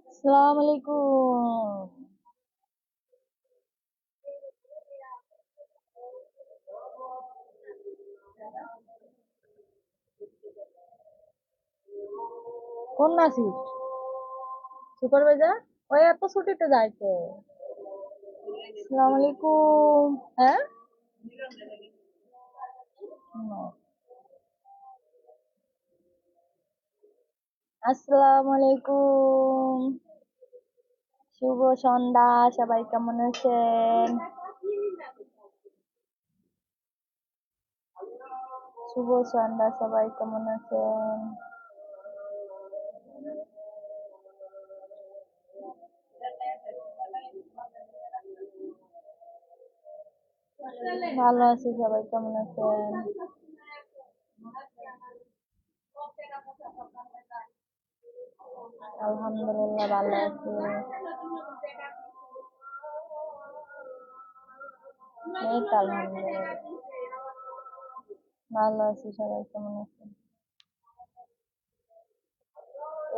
আসসালামু আলাইকুম। কোন নাসির সুপারভাইজার ওই এত ছুটিতে যাইতে। আসসালামু আলাইকুম। হ্যাঁ? আসসালামু আলাইকুম শুভ সন্ধ্যা, সবাই কেমন আছেন? শুভ সন্ধ্যা, সবাই কেমন আছেন? ভালো আছি, সবাই কেমন আছেন? আলহামদুলিল্লাহ, ভালো আছি। তো আলহামদুলিল্লাহ। ভালো আছি, সবাই কেমন আছেন?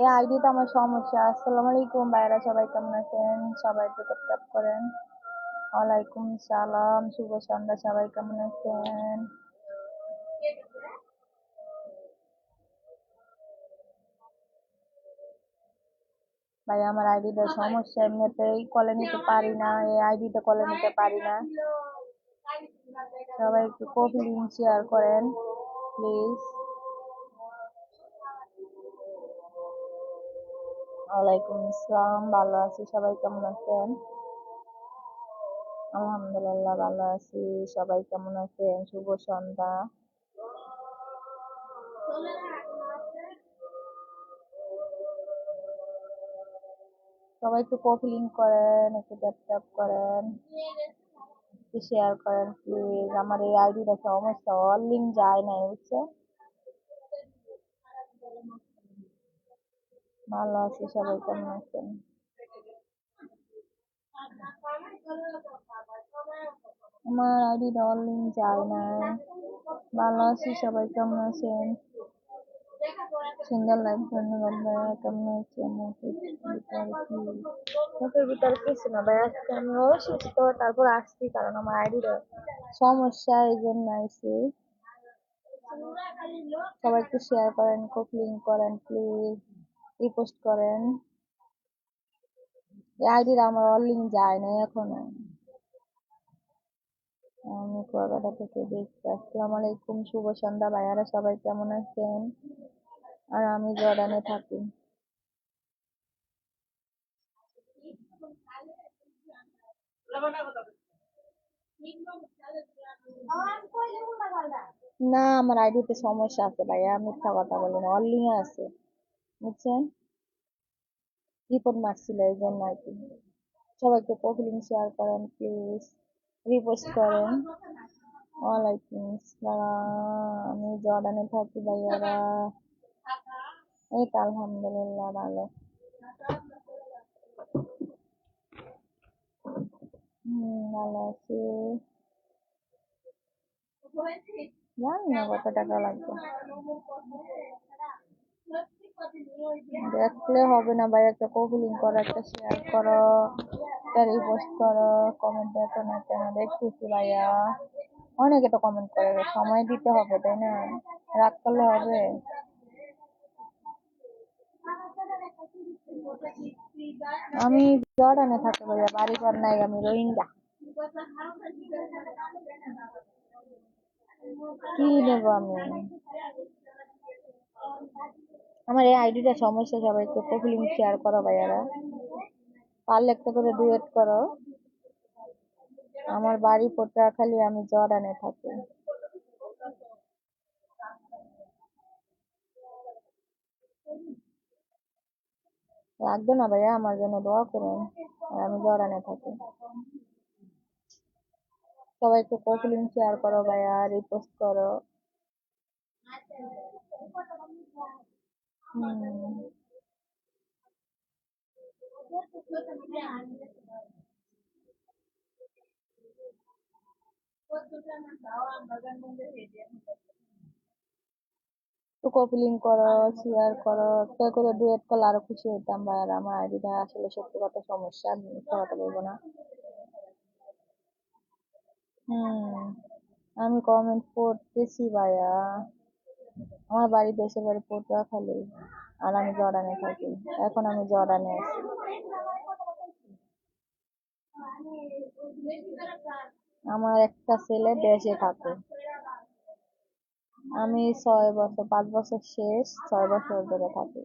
এই আইডিতে আমার সমস্যা। আসসালামু আলাইকুম ভাইরা সবাই কেমন আছেন? সবাই একটু ট্যাপ করেন। ওয়ালাইকুম সালাম, শুভ সন্ধ্যা, সবাই কেমন আছেন? ভাই আমার আইডিটা সমস্যা এমনিতেই কলে নিতে পারি না এই আইডিতে কলে নিতে পারি না। সবাই একটু কপি লিঙ্ক শেয়ার করেন প্লিজ ওয়ালাইকুম আসসালাম ভালো আছি সবাই কেমন আছেন? আলহামদুলিল্লাহ ভালো আছি সবাই কেমন আছেন? শুভ সন্ধ্যা। সবাই একটু লিঙ্ক করেন, একটু ট্যাপ ট্যাপ করেন, একটু শেয়ার করেন প্লিজ আমার এই আইডিটা সমস্যা অল লিঙ্ক যায় না বুঝছে? ভালো আছি, সবাই কেমন আছেন? আমার আইডিটা অল লিঙ্ক যায় না ভালো আছি, সবাই কেমন আছেন? সুন্দর লাইফ ধন্যবাদ ভাইয়া কেমন আছেন মুখের ভিতরে কিছু না ভাই আজকে আমি অসুস্থ তারপর আসছি কারণ আমার আইডিটা সমস্যা এই জন্য আইসি। সবাই একটু শেয়ার করেন কপি লিঙ্ক করেন প্লিজ রিপোস্ট করেন। এই আইডিটা আমার অল লিঙ্ক যায় না এখনও। আমি কুয়াকাটা থেকে দেখছি। আসসালামু আলাইকুম শুভ সন্ধ্যা ভাইয়ারা সবাই কেমন আছেন? আর আমি জর্ডানে থাকি। না, আমার আইডিতে সমস্যা আছে ভাইয়া মিথ্যা কথা বলি না অল লিঙ্ক আছে, বুঝছেন? রিপোর্ট মারছিল এই জন্য আর কি। সবাইকে লিঙ্ক শেয়ার করেন প্লিজ রিপোস্ট করেন। ওয়ালাইকুম আসসালাম, আমি জর্ডানে থাকি ভাইয়ারা এই তো আলহামদুলিল্লাহ ভালো। আছি। জানি না কত দেখলে হবে না ভাই, একটা কপি করো, একটা শেয়ার করো, একটা রিপোস্ট করো কমেন্ট দেখো না কেন? দেখতেছি ভাইয়া। অনেকে তো কমেন্ট করে, সময় দিতে হবে, তাই না? রাগ করলে হবে। আমি জর্ডানে থাকি ভাইয়া বাড়ি ঘর নাই, আমি রোহিঙ্গা। কি নেব আমি? আমার এই আইডিটা সমস্যা, সবাই একটু কপি শেয়ার করো ভাইয়ারা। পারলে একটা করে ডুয়েট করো। আমার বাড়ি পটুয়াখালী, আমি জর্ডানে থাকি। লাগবে না ভাইয়া, আমার জন্য দোয়া করুন, আর আমি জর্ডানে থাকি। সবাই একটু লিঙ্ক শেয়ার করো ভাইয়া রিপোস্ট করো। হুম। কপিলিং করো শেয়ার করো কে করে ডুয়েট করলে আরও খুশি হইতাম ভাইয়ার আমার আইডিটা আসলে সত্যি কথা সমস্যা, আমি মিথ্যা কথা না। হুম, আমি কমেন্ট পড়তেছি ভাইয়া। আমার বাড়ি দেশের বাড়ি পটুয়াখালী। আর আমি জর্ডানে থাকি। এখন আমি জর্ডানে আছি। আমার একটা ছেলে দেশে থাকে। আমি ছয় বছর, পাঁচ বছর শেষ, ছয় বছর ধরে থাকি।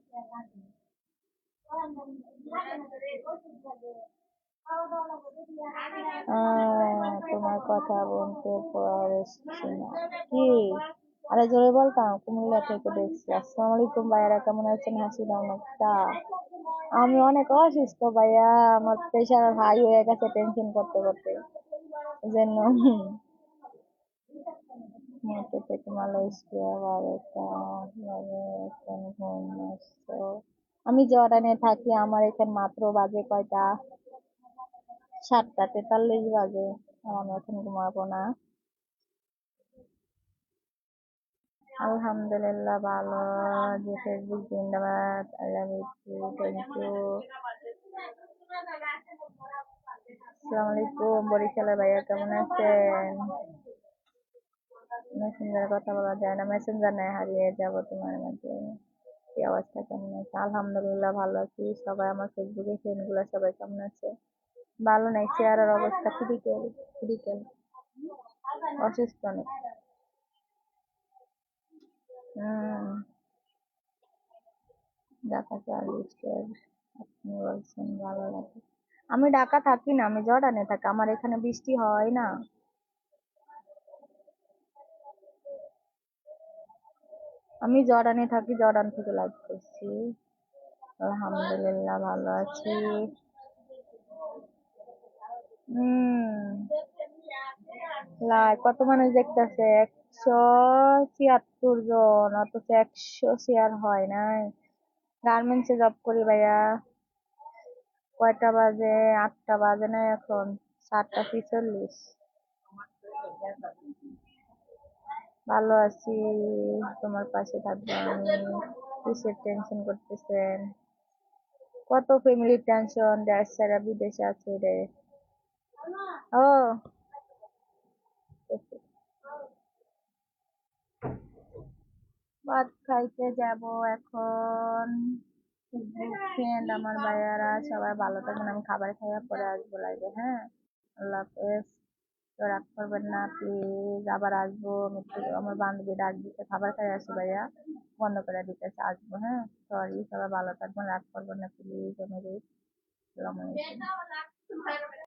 তোমার কথা বলতে পারছি না। কি? আরে, জোরে বলতাম কুমিল্লা থেকে দেখছি। আসসালামু আলাইকুম ভাইয়ারা, কেমন আছেন? হাসি একটা আমি অনেক অসুস্থ ভাইয়া, আমার প্রেশার হাই হয়ে গেছে টেনশন করতে করতে। জন্য ঘুম আসছো আমি জর্ডানে থাকি আমার এখানে মাত্র বাজে কয়টা সাতটা তেতাল্লিশ বাজে আমি এখন ঘুমাবো না আলহামদুলিল্লাহ ভালো যে ফেসবুক জিন্দাবাদ থ্যাংক ইউ আসসালামু আলাইকুম বরিশালের ভাইয়া কেমন আছেন মেসেঞ্জারে কথা বলা যায় না। মেসেঞ্জার নাই হারিয়ে যাব তোমার মাঝে। কি অবস্থা, কেমন আছে? আলহামদুলিল্লাহ ভালো আছি। সবাই আমার ফেসবুকে ফ্রেন্ডগুলা সবাই কেমন আছে? ভালো নাই চেয়ারের অবস্থা ক্রিটিক্যাল ক্রিটিক্যাল অসুস্থ অনেক ঢাকাতে আপনি বলছেন ভালো লাগে। আমি ঢাকা থাকি না, আমি জর্ডানে থাকি। আমার এখানে বৃষ্টি হয় না। আমি জর্ডানে থাকি, জর্ডান থেকে লাইভ করছি। আলহামদুলিল্লাহ, ভালো আছি। কত মানুষ দেখতেছে? একশো ছিয়াত্তর জন, অথচ একশো শেয়ার হয় নাই। গার্মেন্টসে জব করি ভাইয়া। কয়টা বাজে? আটটা বাজে না এখন? সাতটা ছিচল্লিশ। ভালো আছি, তোমার পাশে থাকব আমি। কিসের টেনশন করতেছেন? কত ফ্যামিলির টেনশন দেশ ছাড়া বিদেশে আছে রে। ও। ভাত খাইতে যাব এখন। ফ্রেন্ড আমার ভাইয়ারা সবাই ভালো থাকবেন আমি খাবার খাইয়া পরে আসব লাইভে হ্যাঁ? আল্লাহ হাফেজ। রাগ করবেন না প্লিজ আবার আসব। আমার বান্ধবী ডাক দিতে খাবার খাই আসি ভাইয়া। বন্ধ করে দিতেছে, আসব হ্যাঁ? সরি সবাই ভালো থাকবেন, রাগ করবেন না প্লিজ অনুরোধ